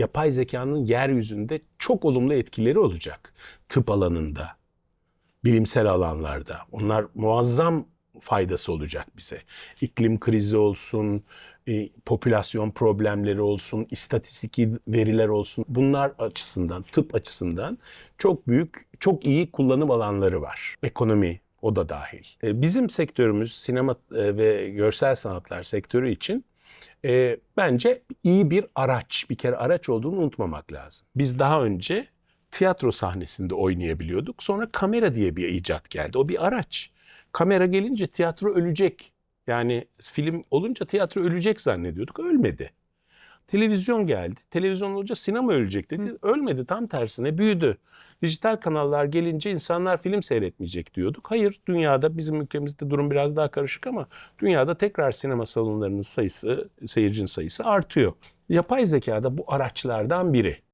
yapay zekanın yeryüzünde çok olumlu etkileri olacak. Tıp alanında, bilimsel alanlarda. Onlar muazzam faydası olacak bize. İklim krizi olsun, e, popülasyon problemleri olsun, istatistik veriler olsun. Bunlar açısından, tıp açısından çok büyük, çok iyi kullanım alanları var. Ekonomi o da dahil. E, bizim sektörümüz sinema e, ve görsel sanatlar sektörü için e, bence iyi bir araç. Bir kere araç olduğunu unutmamak lazım. Biz daha önce tiyatro sahnesinde oynayabiliyorduk. Sonra kamera diye bir icat geldi. O bir araç. Kamera gelince tiyatro ölecek. Yani film olunca tiyatro ölecek zannediyorduk. Ölmedi. Televizyon geldi. Televizyon olunca sinema ölecek dedi. Ölmedi tam tersine büyüdü. Dijital kanallar gelince insanlar film seyretmeyecek diyorduk. Hayır dünyada bizim ülkemizde durum biraz daha karışık ama dünyada tekrar sinema salonlarının sayısı, seyircinin sayısı artıyor. Yapay zeka da bu araçlardan biri.